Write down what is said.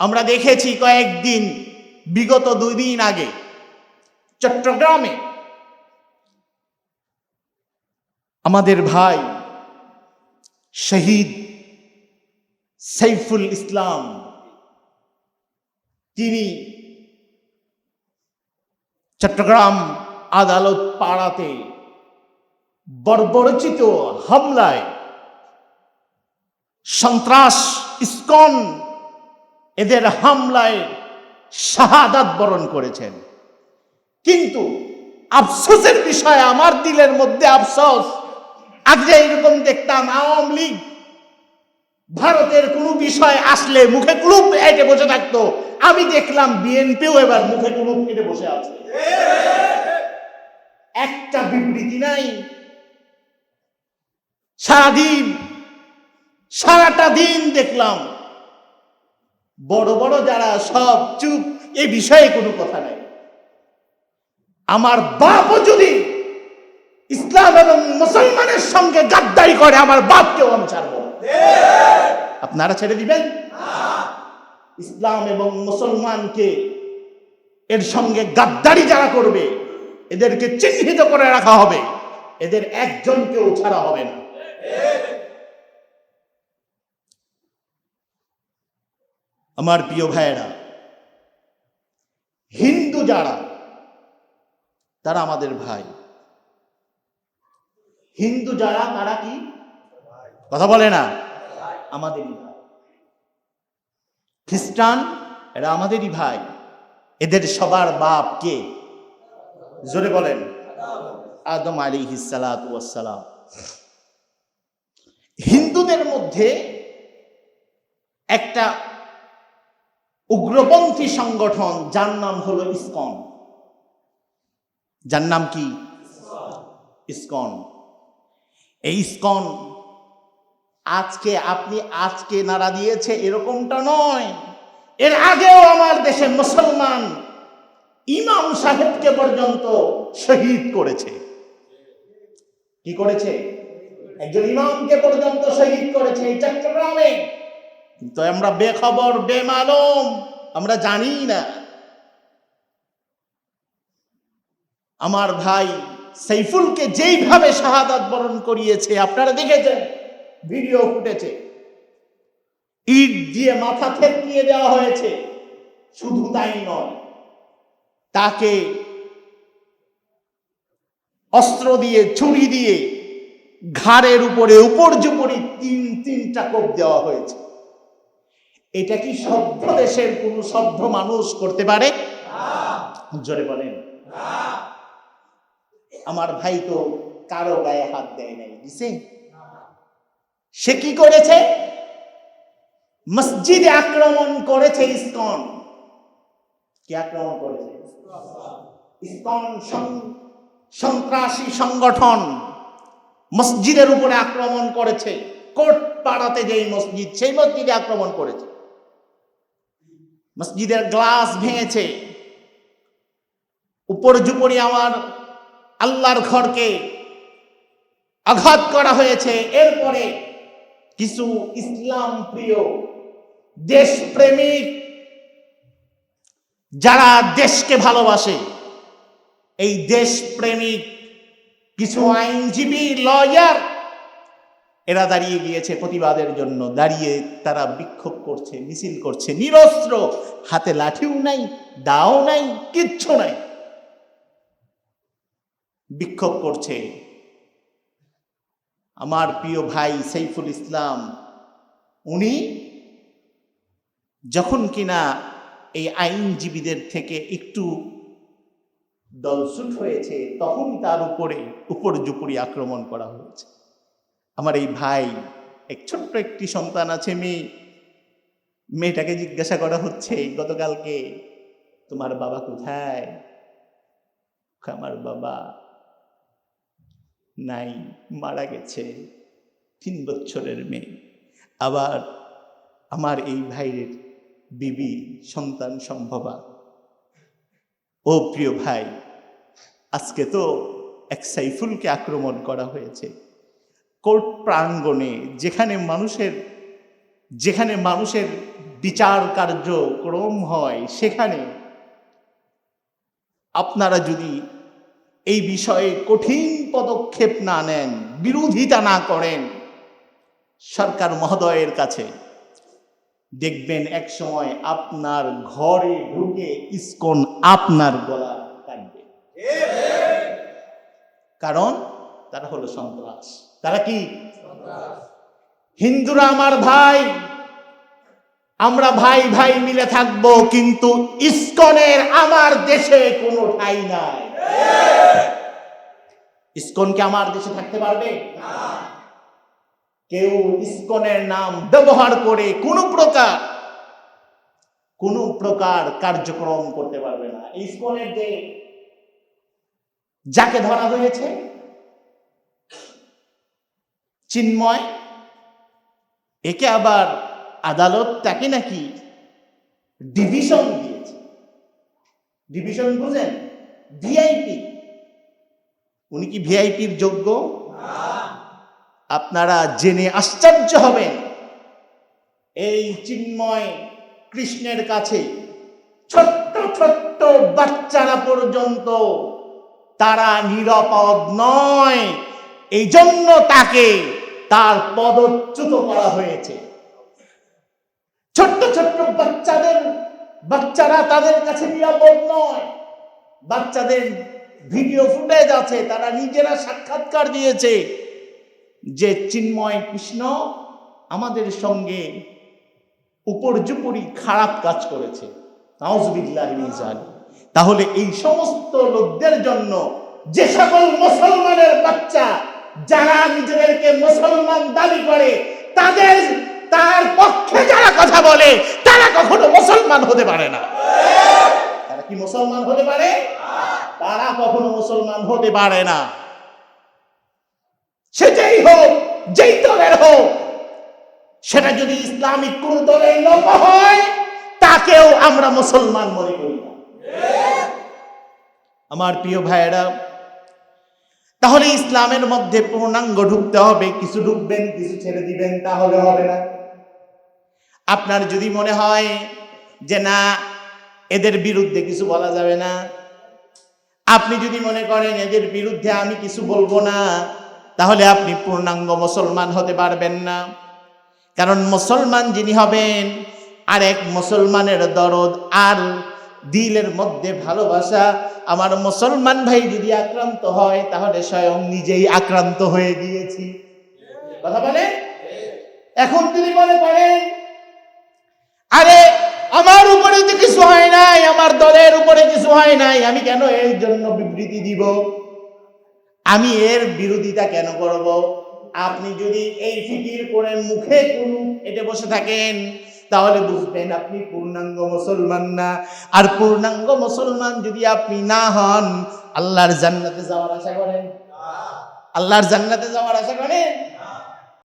আমরা দেখেছি কয়েকদিন, বিগত দুই দিন আগে, চট্টগ্রামে আমাদের ভাই শহীদ সাইফুল ইসলাম, তিনি চট্টগ্রাম আদালত পাড়াতে বর্বরচিত হামলায় সন্ত্রাস ইস্কন এদের হামলায় শাহাদাত বরণ করেছেন। কিন্তু আফসোসের বিষয় আমার দিলের মধ্যে আফসোস আগে এরকম দেখতাম আওয়ামী লীগ, ভারতের কোনো বিষয় আসলে মুখে কুলুপ এটে বসে থাকতো। আমি দেখলাম বিএনপিও এবার মুখে কুলুপ এটে বসে আছে। একটা বিবৃতি নাই। সারাদিন, সারাটা দিন দেখলাম বড় বড় যারা সব চুপ, এ বিষয়ে কোনো কথা নাই। আমার বাপও যদি ইসলাম এবং মুসলমানের সঙ্গে গাদ্দারি করে, আমার বাপকেও আমি ছাড়ব। আপনারা ছেড়ে দিবেন? ইসলাম এবং মুসলমানকে এর সঙ্গে গাদ্দারি যারা করবে, এদেরকে চিহ্নিত করে রাখা হবে। এদের একজনকেও ছাড়া হবে না। আমার প্রিয় ভাইয়েরা, হিন্দু যারা, তারা আমাদের ভাই। হিন্দু যারা, তারা কি? কথা বলে না? আমাদেরই ভাই। খ্রিস্টান, এরা আমাদেরই ভাই। এদের সবার বাপ কে? জোরে বলেন। আদম আলী হিসালাম হিন্দুদের মধ্যে একটা উগ্রপন্থী সংগঠন, যার নাম হলো ইসকন। যার নাম কি? ইসকন। এই ইসকন, আজকে আপনি আজকে নাড়া দিয়েছে এরকমটা নয়। এর আগেও আমার দেশে মুসলমান ইমাম সাহেবকে পর্যন্ত শহীদ করেছে। কি করেছে? একজন ইমামকে পর্যন্ত শহীদ করেছে এই চট্টগ্রামে। কিন্তু আমরা বেখবর, বেমালম, আমরা জানি না। আমার ভাই সাইফুলকে যেইভাবে শাহাদাত বরণ করিয়েছে, আপনারা দেখেছেন? ভিডিও ফুটেছে। ইট দিয়ে মাথা থেতলিয়ে দেওয়া হয়েছে। শুধু তাই নয়, তাকে অস্ত্র দিয়ে, ছুরি দিয়ে, ঘাড়ের উপরে উপর্যুপরি তিন, তিনটা কোপ দেওয়া হয়েছে। এটা কি সভ্য দেশের কোন সভ্য মানুষ করতে পারে? জোরে বলেন। আমার ভাই তো কারও গায়ে হাত দেয় নাই দিছে সে কি করেছে? মসজিদে আক্রমণ করেছে ইসকন। কি আক্রমণ করেছে? ইসকন সন্ত্রাসী সংগঠন মসজিদের উপরে আক্রমণ করেছে। কোর্ট পাড়াতে যেই মসজিদ, সেই মসজিদে আক্রমণ করেছে। মসজিদের গ্লাস ভেঙেছে। উপর জুপরি আমার আল্লাহর ঘরকে আঘাত করা হয়েছে। এরপরে কিছু ইসলাম প্রিয় দেশপ্রেমিক যারা দেশকে ভালোবাসে, এই দেশপ্রেমিক কিছু আইনজীবী, লয়ার এরা দাঁড়িয়ে গিয়েছে প্রতিবাদের জন্য। দাঁড়িয়ে তারা বিক্ষোভ করছে, মিছিল করছে। নিরস্ত্র, হাতে লাঠিও নাই, দাও নাই, কিচ্ছু নাই। বিক্ষোভ করছে। আমার প্রিয় ভাই সাইফুল ইসলাম, উনি যখন কিনা এই আইনজীবীদের থেকে একটু দলসুট হয়েছে, তখন তার উপরে, উপর জুপুরি আক্রমণ করা হয়েছে। আমার এই ভাই, এক ছোট্ট একটি সন্তান আছে, মেয়ে। মেয়েটাকে জিজ্ঞাসা করা হচ্ছে, গতকালকে তোমার বাবা কোথায়? আমার বাবা নাই, মারা গেছে, তিন বছরের মেয়ে। আবার, আমার এই ভাইয়ের বিবি সন্তান সম্ভবা। ও প্রিয় ভাই, আজকে তো এক সাইফুলকে আক্রমণ করা হয়েছে। কোর্ট প্রাঙ্গণে যেখানে মানুষের যেখানে মানুষের বিচার কার্যক্রম হয়, সেখানে আপনারা যদি এই বিষয়ে কঠিন পদক্ষেপ না নেন, বিরোধিতা না করেন, সরকার মহোদয়ের কাছে দেখবেন এক সময় আপনার ঘরে ঢুকে ইস্কন আপনার গলা কাটবে। কারণ তারা হলো সন্ত্রাস। তারা কি? হিন্দুরা আমার ভাই। আমরা ভাই ভাই মিলে থাকব, কিন্তু ইস্কনের আমার দেশে কোনো ঠাই নাই। ইস্কনকে আমার দেশে থাকতে পারবে? কেউ ইস্কনের নাম ব্যবহার করে কোনো প্রকার কোনো প্রকার কার্যক্রম করতে পারবে না। ইস্কনের যে, যাকে ধরা হয়েছে চিন্ময়, একে আবার আদালত তাকে নাকি ডিভিশন দিয়েছে। ডিভিশন বুঝেন ভিআইপি উনি কি ভিআইপির যোগ্য? আপনারা জেনে আশ্চর্য হবেন, এই চিন্ময় কৃষ্ণের কাছে ছোট্ট ছোট্ট বাচ্চারা পর্যন্ত তারা নিরাপদ নয়, এই জন্য তাকে তার পদচ্যুত করা হয়েছে। ছোট্ট ছোট্ট বাচ্চাদের, বাচ্চারা তাদের কাছে নিরাপদ নয়। বাচ্চাদের ভিডিও ফুটেজ আছে, তারা নিজেরা সাক্ষাৎকার দিয়েছে যে চিন্ময় কৃষ্ণ আমাদের সঙ্গে উপর্যুপরি খারাপ কাজ করেছে। তাহলে এই সমস্ত লোকদের জন্য যে সকল মুসলমানের বাচ্চা যারা নিজেদেরকে মুসলমান দাবি করে, তাদের, তার পক্ষে যারা কথা বলে, তারা কখনো মুসলমান হতে পারে না। তারা কি মুসলমান হতে পারে? তারা কখনো মুসলমান হতে পারে না। সে যেই হোক, যেই দলের হোক, সেটা যদি ইসলামিক কোন দলের লোক হয়, তাকেও আমরা মুসলমান মনে করি আমার প্রিয় ভাইয়েরা তাহলে ইসলামের মধ্যে পূর্ণাঙ্গ ঢুকতে হবে, কিছু ঢুকবেন, কিছু ছেড়ে দিবেন, তাহলে হবে না। আপনার যদি মনে হয় যে না, এদের বিরুদ্ধে কিছু বলা যাবে না, আপনি যদি মনে করেন এদের বিরুদ্ধে আমি কিছু বলব না, তাহলে আপনি পূর্ণাঙ্গ মুসলমান হতে পারবেন না। কারণ মুসলমান যিনি হবেন আর এক মুসলমানের দরদ আর দিলের মধ্যে ভালোবাসা। আমার মুসলমান ভাই যদি আক্রান্ত হয়, তাহলে স্বয়ং নিজেই আক্রান্ত হয়ে গিয়েছি। কথা বলে? এখন যদি মনে করেন আরে, আমার উপরে তো কিছু হয় নাই, আমার দলের উপরে কিছু হয় নাই, আমি কেন এর জন্য বিবৃতি দিব? আমি এর বিরোধিতা কেন করব? আপনি যদি এই ফিকির করে মুখে কোন এটে বসে থাকেন তাহলে বুঝবেন আপনি পূর্ণাঙ্গ মুসলমান না। আর পূর্ণাঙ্গ মুসলমান যদি আপনি না হন, আল্লাহর জান্নাতে যাওয়ার আশা করেন? আল্লাহর জান্নাতে যাওয়ার আশা করেন?